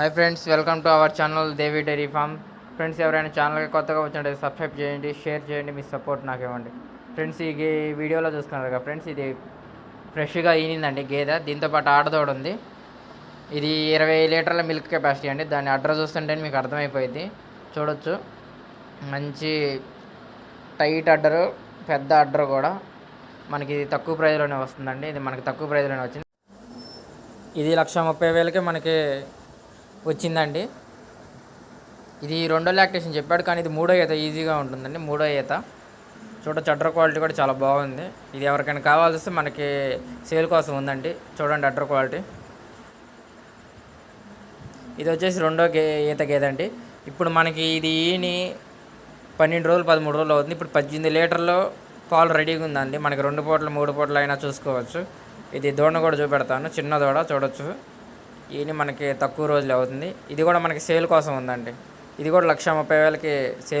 Hi friends welcome to our channel Devi dairy farm friends ఎవరైనా ఛానల్కి కొత్తగా వచ్చినట్టు సబ్స్క్రైబ్ చేయండి షేర్ చేయండి మీ సపోర్ట్ నాకు ఇవ్వండి. ఫ్రెండ్స్ ఈ వీడియోలో చూస్తున్నారు కదా ఫ్రెండ్స్ ఇది ఫ్రెష్గా ఈనిందండి గేదె. దీంతో పాటు ఉంది. ఇది ఇరవై లీటర్ల మిల్క్ కెపాసిటీ అండి. దాని అడ్రస్ చూస్తుంటే మీకు అర్థమైపోయింది చూడొచ్చు. మంచి టైట్ అడ్డరు పెద్ద అడ్డరు కూడా. మనకి ఇది తక్కువ ప్రైజ్లోనే వస్తుందండి. ఇది మనకి తక్కువ ప్రైజ్లోనే వచ్చింది. ఇది లక్ష ముప్పై వేలకే మనకి వచ్చిందండి. ఇది రెండో లాక్టేషన్ చెప్పాడు కానీ ఇది మూడో ఈత ఈజీగా ఉంటుందండి. మూడో ఈత. చూడొచ్చు అడ్డర్ క్వాలిటీ కూడా చాలా బాగుంది. ఇది ఎవరికైనా కావాల్సి వస్తే మనకి సేల్ కోసం ఉందండి. చూడండి అడ్ర క్వాలిటీ. ఇది వచ్చేసి రెండో గే ఈత గేదండి. ఇప్పుడు మనకి ఇది ఈని పన్నెండు రోజులు పదమూడు రోజులు అవుతుంది. ఇప్పుడు పద్దెనిమిది లీటర్లు పాలు రెడీగా ఉందండి. మనకి రెండు పూటలు మూడు పూటలు అయినా చూసుకోవచ్చు. ఇది దూడ కూడా చూపెడతాను. చిన్న దూడ చూడొచ్చు. ఇవన్నీ మనకి తక్కువ రోజులు అవుతుంది. ఇది కూడా మనకి సేల్ కోసం ఉందండి. ఇది కూడా లక్ష ముప్పై వేలకి సేల్